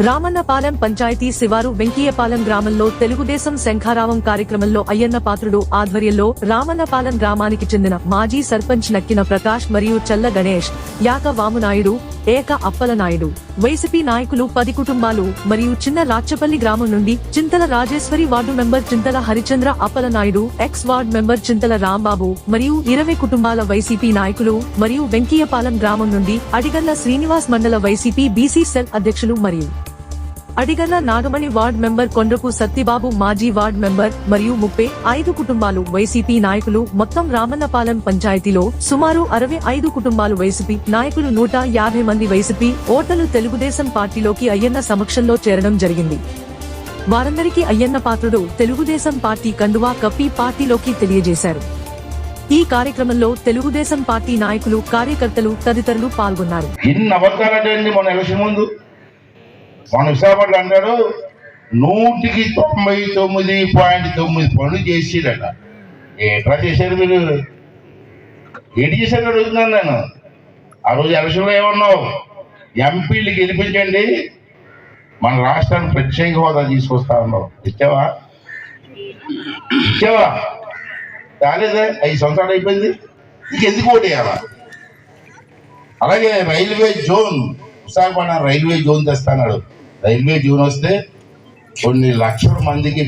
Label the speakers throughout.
Speaker 1: రామన్నపాలెం పంచాయతీ శివారు వెంకయ్యపాలెం గ్రామంలో తెలుగుదేశం శంఖారావం కార్యక్రమంలో అయ్యన్న పాత్రుడు ఆధ్వర్యంలో రామన్నపాలెం గ్రామానికి చెందిన మాజీ సర్పంచ్ నక్కిన ప్రకాష్ మరియు చల్ల గణేష్ యాక వామునాయుడు ఏక అప్పలనాయుడు వైసీపీ నాయకులు పది కుటుంబాలు మరియు చిన్న రాచపల్లి గ్రామం నుండి Chintala Rajeshwari ward member Chintala Harichandra Appalanaidu ex ward member Chintala Rambabu మరియు ఇరవై కుటుంబాల వైసీపీ నాయకులు మరియు వెంకయ్యపాలెం గ్రామం నుండి అడిగల్ల శ్రీనివాస్ మండల వైసీపీ బీసీ సెల్ అధ్యక్షులు మరియు అడిగల్ల నాగమణి వార్డ్ మెంబర్ కొండ్రపు సత్తిబాబు మాజీ వార్డ్ మెంబర్ మరియు ముప్పై ఐదు కుటుంబాలు వైసీపీ నాయకులు మొత్తం రామన్నపాలెం పంచాయతీలో సుమారు అరవై ఐదు కుటుంబాలు వైసీపీ నాయకులు నూట యాభై మంది వైసీపీ ఓటర్లు తెలుగుదేశం పార్టీలోకి అయ్యన్న సమక్షంలో చేరడం జరిగింది. వారందరికీ అయ్యన్న పాత్రుడు తెలుగుదేశం పార్టీ కండువా కప్పి పార్టీలోకి తెలియజేశారు. ఈ కార్యక్రమంలో తెలుగుదేశం పార్టీ నాయకులు కార్యకర్తలు తదితరులు పాల్గొన్నారు.
Speaker 2: మన ఎలక్షన్ విశాఖపట్నం అన్నాడు నూటికి తొంభై తొమ్మిది పాయింట్ తొమ్మిది పనులు చేసిడట ఎట్లా చేశారు మీరు? ఏంటి చేశారు అడుగుతున్నాను నేను ఆ రోజు ఎలక్షన్లో ఏమన్నావు? ఎంపీలు గెలిపించండి. మన రాష్ట్రానికి ప్రత్యేక హోదా తీసుకొస్తా ఉన్నావు. ఇచ్చావా? ఇచ్చావా? రాలేదే? ఐదు సంవత్సరాలు అయిపోయింది. ఎందుకు ఓటు వేయాలా? అలాగే railway zone Visakhapatnam railway zone తెస్తాడు రైల్వే జోన్ వస్తే కొన్ని లక్షల మందికి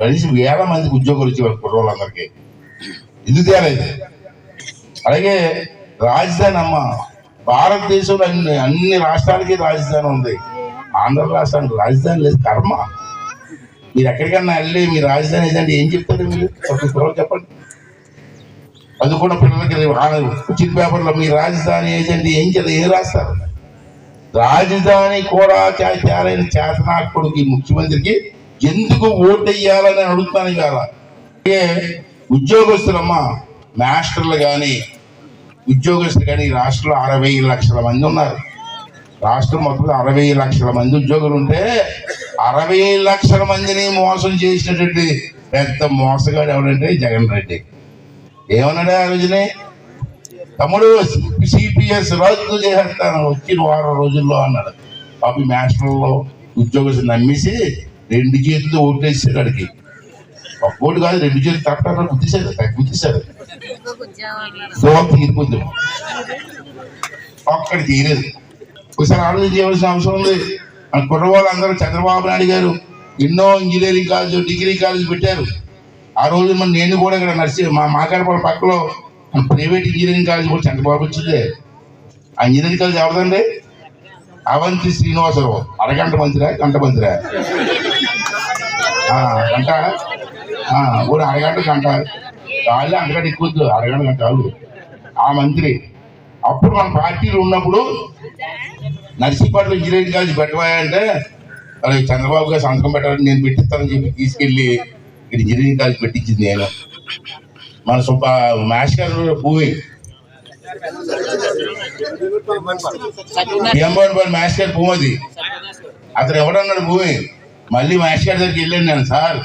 Speaker 2: కనీసం వేల మందికి ఉద్యోగాలు ఇచ్చేవారు కుర్రోళ్ళందరికీ. ఎందుకు తేలేదు అలాగే రాజధాని అమ్మ భారతదేశంలో అన్ని అన్ని రాష్ట్రాలకి రాజధాని ఉంది. ఆంధ్ర రాష్ట్రానికి రాజధాని లేదు కర్మ. మీరు ఎక్కడికన్నా వెళ్ళి మీ రాజధాని ఏదంటే ఏం చెప్తారు మీరు? ఒక కుర్రోళ్ళు చెప్పండి. చదువుకున్న పిల్లలకి చిన్న పేపర్లో మీ రాజధాని ఏజెంట్ ఏం చేయాలి ఏం రాస్తారు? రాజధాని కూడా చా- చేతనాకుడికి ముఖ్యమంత్రికి ఎందుకు ఓటేయాలని అడుగుతాను ఇవాళ. అలాగే ఉద్యోగస్తులమ్మా మాస్టర్లు కానీ ఉద్యోగస్తులు కానీ రాష్ట్రంలో అరవై లక్షల మంది ఉన్నారు. రాష్ట్రం మొత్తం అరవై లక్షల మంది ఉద్యోగులు ఉంటే అరవై లక్షల మందిని మోసం చేసినటువంటి పెద్ద మోసగాడు ఎవరంటే జగన్ రెడ్డి. ఏమన్నాడు ఆ రోజునే? తమ్ముడు సిపిఎస్ రద్దు చేసేస్తాను. వచ్చిన వారం రోజుల్లో అన్నాడు. పాపి మాస్టర్లో ఉద్యోగస్తులు నమ్మేసి రెండు చేతులు ఓటేసారు అడిగి ఒక ఓటు కాదు రెండు చేతులు తప్పకుండా గుర్తిసారు గుర్తిసారు దోమ ఒక్కడ ఒక్కడి తీరేది ఒకసారి ఆలోచన చేయవలసిన అవసరం ఉంది. మన కుర్రవాళ్ళందరూ చంద్రబాబు నాయుడు గారు ఎన్నో ఇంజనీరింగ్ కాలేజ్ డిగ్రీ కాలేజ్ పెట్టారు. ఆ రోజు మన నేను కూడా ఇక్కడ నర్సి మా మాకాడపల్లి పక్కలో మన ప్రైవేట్ ఇంజనీరింగ్ కాలేజ్ కూడా చంద్రబాబు వచ్చిందే ఆ ఇంజనీరింగ్ కాలేజ్ ఎవరిదండి? అవంతి శ్రీనివాసరావు. అరగంట మంత్రిరా గంట మంత్రిరా గంట? ఊరు అరగంట గంట? వాళ్ళు అంతకంటే ఎక్కువ అరగంట గంట చాలు ఆ మంత్రి. అప్పుడు మన పార్టీలు ఉన్నప్పుడు నర్సీపట్ల ఇంజనీరింగ్ కాలేజ్ పెట్టబోయాయంటే మరి చంద్రబాబు గారు సంతకం పెట్టాలని నేను పెట్టిస్తానని చెప్పి తీసుకెళ్ళి ఇక్కడ ఇంజనీరింగ్ కాలేజ్ పెట్టించింది నేను. మన సుబ్బ మ్యాథ్స్ గారు భూమి. గారి భూమి అది అతను ఎవడన్నాడు భూమి? మళ్ళీ మ్యాథ్స్ గారి దగ్గరికి వెళ్ళాను నేను సార్.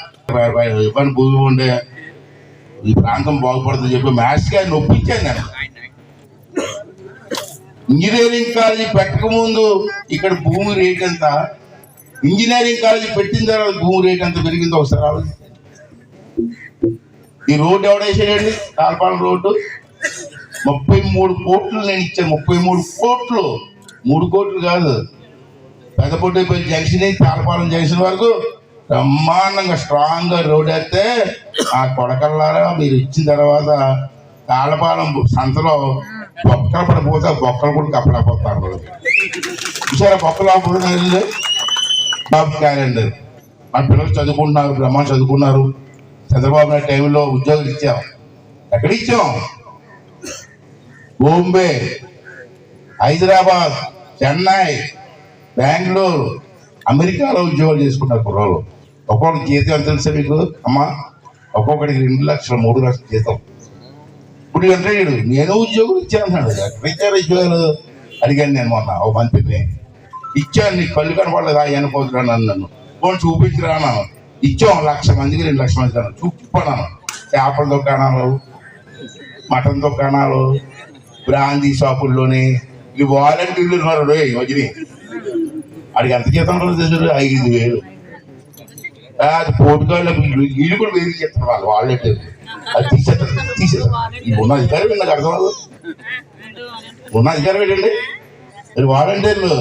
Speaker 2: ఇవ్వని భూమి ఉండే. ఈ ప్రాంతం బాగుపడుతుంది చెప్పి మ్యాథ్స్ గారిని ఒప్పించాను నేను. ఇంజనీరింగ్ కాలేజీ పెట్టకముందు ఇక్కడ భూమి రేట్ ఎంత? ఇంజనీరింగ్ కాలేజీ పెట్టిన తర్వాత భూమి రేట్ ఎంత పెరిగిందో ఒకసారి ఆలోచించండి ఈ రోడ్డు ఎవడేసాడండి తాల్పాలెం రోడ్డు. ముప్పై మూడు కోట్లు నేను ఇచ్చాను. ముప్పై మూడు కోట్లు. మూడు కోట్లు కాదు. పెద్దపొట్టిపల్లి జంక్షన్ నుంచి తాళపాలెం జంక్షన్ వరకు బ్రహ్మాండంగా స్ట్రాంగ్గా రోడ్ వేస్తే ఆ కొడకల్లారా మీరు ఇచ్చిన తర్వాత తాళపాలెం సంతలో బొక్కలు పడిపోతే బొక్కలు కూడా కప్పలేకపోతారు చూసారా బొక్కలు ఆపుతున్నారు బాబు క్యాలెండర్. మన పిల్లలు చదువుకుంటున్నారు బ్రహ్మ చదువుకున్నారు. చంద్రబాబు నాయుడు టైంలో ఉద్యోగాలు ఇచ్చాం. ఎక్కడ ఇచ్చాం? బాంబే హైదరాబాద్ చెన్నై బెంగళూరు అమెరికాలో ఉద్యోగాలు చేసుకున్నారు కుర్రోళ్ళు. ఒక్కొక్కటి జీతం ఎంత తెలుసా మీకు? అమ్మా ఒక్కొక్కడికి రెండు లక్షలు మూడు లక్షల జీతం. ఇప్పుడు అంటే నేను ఉద్యోగం ఇచ్చాను ఎక్కడ ఉద్యోగాలు? అడిగాను నేను మొన్న ఓ మంత్రిని. ఇచ్చాను నీకు కళ్ళు కనపడలేదు? ఆయన పోతున్నాను నన్ను పోనీ చూపించరా అన్నాను. ఇచ్చాం లక్ష మందికి రెండు లక్షల మంది అన్నాను చూపిపోయినాను చేపల దుకాణాలు మటన్ దుకాణాలు బ్రాందీ షాపుల్లోని. ఈ వాలంటీర్లు ఉన్నారు రోయ్ వాడికి అడిగి ఎంత జీతం రోజు ఐదు వేలు. అది పోటుగాళ్ళకి వీళ్ళు కూడా వేలు చేస్తారు వాళ్ళు వాలంటీర్లు అది తీసేస్తారు తీసేస్తారు. ఉన్న అధికారం నాకు అర్థం కాదు. ఉన్న అధికారం ఏంటండి మీరు వాలంటీర్లు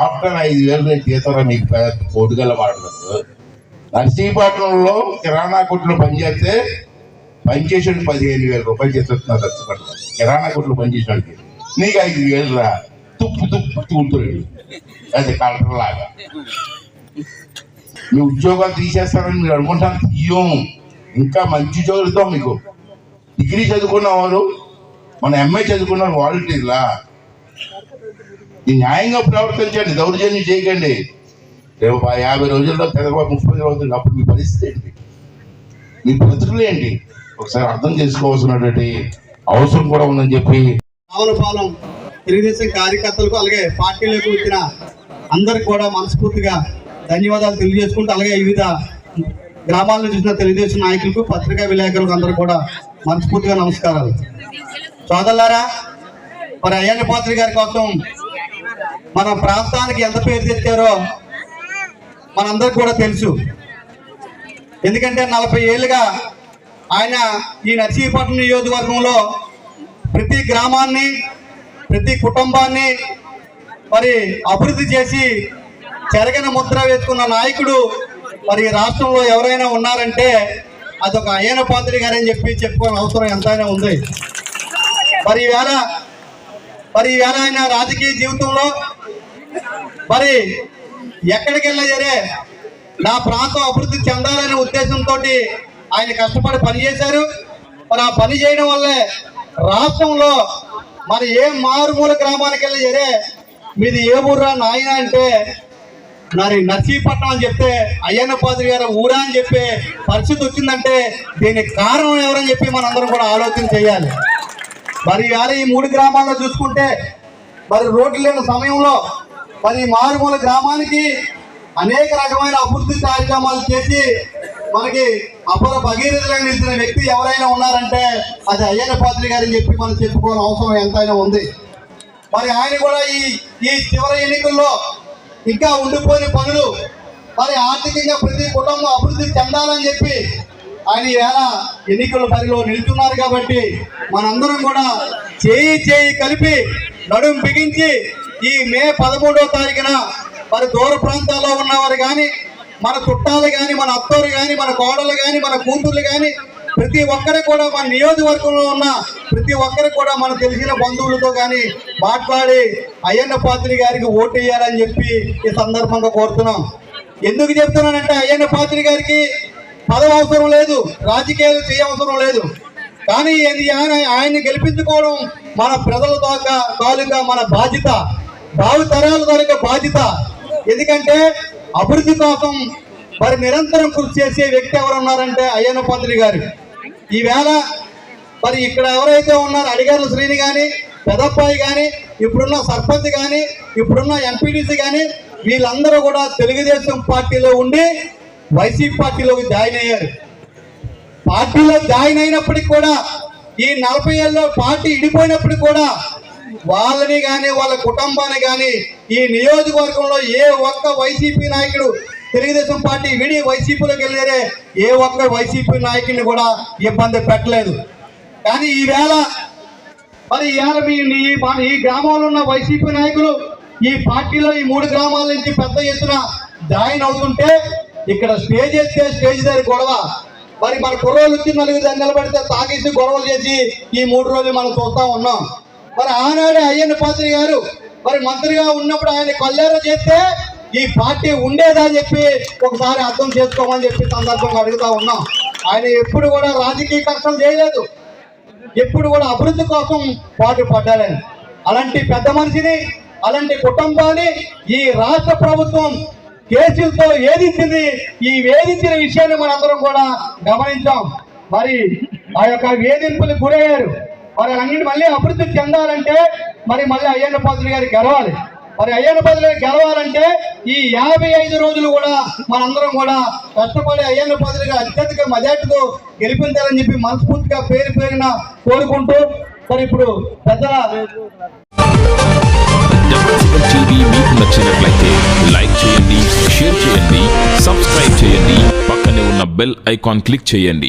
Speaker 2: ఆఫ్టర్ ఐదు వేలు రేపు జీతం మీకు? పెద్ద పోటుగల్ల వాడతారు. నర్సీపట్నంలో కిరాణా కొట్లు పనిచేస్తే పనిచేసాడు పదిహేను వేల రూపాయలు చేస్తున్నారు నర్సీపట్నం. కిరాణా కొట్లు పనిచేసాడికి నీకు ఐదు వేలు రా. తుప్పు తుప్పు తూలుతున్నాడు అది కలెక్టర్ లాగా. మీ ఉద్యోగాలు తీసేస్తారని మీరు అనుకుంటాను తీయం ఇంకా మంచి ఉద్యోగాలతో మీకు. డిగ్రీ చదువుకున్న వారు మన ఎంఏ చదువుకున్న వాలంటీర్లా. ఈ న్యాయంగా ప్రవర్తించండి. దౌర్జన్యం చేయకండి. రేపు ఆ యాభై రోజుల్లో చంద్రబాబు ముప్పై రోజులు అప్పుడు మీ పరిస్థితి ఏంటి? మీ బ్రతుకులు ఏంటి? ఒకసారి అర్థం చేసుకోవాల్సినటువంటి అవసరం కూడా ఉందని చెప్పి
Speaker 3: రావులపాలెం తెలుగుదేశం కార్యకర్తలకు అలాగే పార్టీలోకి వచ్చిన అందరికి కూడా మనస్ఫూర్తిగా ధన్యవాదాలు తెలియజేసుకుంటూ అలాగే వివిధ గ్రామాలను చూసిన తెలుగుదేశం నాయకులకు పత్రికా విలేకరులకు అందరూ కూడా మనస్ఫూర్తిగా నమస్కారాలు. సోదరులారా మరి అయ్యన్న పాత్రి గారి కోసం మన ప్రాంతానికి ఎంత పేరు తెచ్చారో మనందరికి కూడా తెలుసు. ఎందుకంటే నలభై ఏళ్ళుగా ఆయన ఈ నర్సీపట్నం నియోజకవర్గంలో ప్రతి గ్రామాన్ని ప్రతి కుటుంబాన్ని మరి అభివృద్ధి చేసి చెరగని ముద్ర వేసుకున్న నాయకుడు మరి ఈ రాష్ట్రంలో ఎవరైనా ఉన్నారంటే అదొక అయ్యన పాత్రి గారని చెప్పి చెప్పుకోని అవసరం ఎంతైనా ఉంది. మరి ఈవేళ మరి ఈవేళ ఆయన రాజకీయ జీవితంలో మరి ఎక్కడికి వెళ్ళా సరే నా ప్రాంతం అభివృద్ధి చెందాలనే ఉద్దేశంతో ఆయన కష్టపడి పనిచేశారు మరి ఆ పని చేయడం వల్లే రాష్ట్రంలో మరి ఏ మారుమూల గ్రామానికి వెళ్ళి సరే మీది ఏ ఊర్రా నాయన అంటే మరి నర్సీపట్నం అని చెప్తే అయ్యన్న పాత్రి గారు ఊరా అని చెప్పే పరిస్థితి వచ్చిందంటే దీనికి కారణం ఎవరని చెప్పి మనందరం కూడా ఆలోచన చేయాలి. మరి ఇవాళ ఈ మూడు గ్రామాల్లో చూసుకుంటే మరి రోడ్లు లేని సమయంలో మరి ఈ మారుమూల గ్రామానికి అనేక రకమైన అభివృద్ధి కార్యక్రమాలు చేసి మనకి అపర భగీరథులను నిలిచిన వ్యక్తి ఎవరైనా ఉన్నారంటే అది అయ్యన పాత్రి గారని చెప్పి మనం చెప్పుకోవాల్సిన అవసరం ఎంతైనా ఉంది. మరి ఆయన కూడా ఈ ఈ చివరి ఎన్నికల్లో ఇంకా ఉండిపోయిన పనులు మరి ఆర్థికంగా ప్రతి కుటుంబం అభివృద్ధి చెందాలని చెప్పి ఆయన ఈవేళ ఎన్నికల బరిలో నిలుచున్నారు కాబట్టి మనందరం కూడా చేయి చేయి కలిపి నడుం బిగించి ఈ మే పదమూడో తారీఖున మరి దూర ప్రాంతాల్లో ఉన్నవారు కానీ మన చుట్టాలు కానీ మన అత్తోరు కానీ మన కోడలు కానీ మన కూతుర్లు కానీ ప్రతి ఒక్కరు కూడా మన నియోజకవర్గంలో ఉన్న ప్రతి ఒక్కరు కూడా మన తెలిసిన బంధువులతో కానీ మాట్లాడి అయ్యన్న పాత్రి గారికి ఓటు వేయాలని చెప్పి ఈ సందర్భంగా కోరుతున్నాం. ఎందుకు చెప్తున్నానంటే అయ్యన్న పాత్రి గారికి పదవి అవసరం లేదు రాజకీయాలు చేయవసరం లేదు. కానీ ఇది ఆయన ఆయన్ని గెలిపించుకోవడం మన ప్రజల దాకా తాలూకా మన బాధ్యత. భావి తరాల తాలూకా బాధ్యత. ఎందుకంటే అభివృద్ధి కోసం మరి నిరంతరం కృషి చేసే వ్యక్తి ఎవరు ఉన్నారంటే అయ్యన్న పంతులు గారు. ఈవేళ మరి ఇక్కడ ఎవరైతే ఉన్నారో అడిగారు శ్రీని కానీ పెదప్పాయి కానీ ఇప్పుడున్న సర్పంచ్ కానీ ఇప్పుడున్న ఎంపీటీసీ కానీ వీళ్ళందరూ కూడా తెలుగుదేశం పార్టీలో ఉండి వైసీపీ పార్టీలోకి జాయిన్ అయ్యారు. పార్టీలో జాయిన్ అయినప్పటికి కూడా ఈ నలభై ఏళ్ళలో పార్టీ ఇడిపోయినప్పటికి కూడా వాళ్ళని కానీ వాళ్ళ కుటుంబాన్ని కానీ ఈ నియోజకవర్గంలో ఏ ఒక్క వైసీపీ నాయకుడు తెలుగుదేశం పార్టీ విడి వైసీపీలోకి వెళ్ళారే ఏ ఒక్క వైసీపీ నాయకుడిని కూడా ఇబ్బంది పెట్టలేదు. కానీ ఈవేళ మరి ఈవేళ మీ ఈ గ్రామంలో ఉన్న వైసీపీ నాయకులు ఈ పార్టీలో ఈ మూడు గ్రామాల నుంచి పెద్ద ఎత్తున జాయిన్ అవుతుంటే ఇక్కడ స్టేజ్ ఎత్తే స్టేజ్ దగ్గర గొడవ. మరి మన కుర్రోళ్ళు వచ్చి నలుగురు దాన్ని నిలబడితే తాగేసి గొడవలు చేసి ఈ మూడు రోజులు మనం చూస్తూ ఉన్నాం. మరి ఆనాడే అయ్యన్న పాత్రి గారు మరి మంత్రిగా ఉన్నప్పుడు ఆయన కొల్లేరు చేస్తే ఈ పార్టీ ఉండేదా చెప్పి ఒకసారి అర్థం చేసుకోమని చెప్పి సందర్భంగా అడుగుతా ఉన్నాం. ఆయన ఎప్పుడు కూడా రాజకీయ కష్టం చేయలేదు. ఎప్పుడు కూడా అభివృద్ధి కోసం పాటు పడ్డాలని అలాంటి పెద్ద మనిషిని అలాంటి కుటుంబాన్ని ఈ రాష్ట్ర ప్రభుత్వం కేసులతో వేధించింది. ఈ వేధించిన విషయాన్ని మనందరం కూడా గమనించాం. మరి ఆ యొక్క వేధింపులు గురయ్యారు. మరి అన్నింటి మళ్ళీ అభివృద్ధి చెందాలంటే మరి మళ్ళీ అయ్యన్న పాత్రులు గారు గెలవాలి. మరి అయ్యన్న పాత్రులు గారు గెలవాలంటే ఈ యాభై ఐదు రోజులు కూడా మనందరం కూడా కష్టపడి అయ్యన్న పాత్రులు గారు అత్యధిక మెజార్టీతో గెలిపించాలని చెప్పి మనస్ఫూర్తిగా పేరు పేరున కోరుకుంటూ మరి ఇప్పుడు పెద్దల
Speaker 4: మీకు నచ్చినట్లయితే లైక్ చేయండి షేర్ చేయండి సబ్స్క్రైబ్ చేయండి పక్కనే ఉన్న బెల్ ఐకాన్ క్లిక్ చేయండి.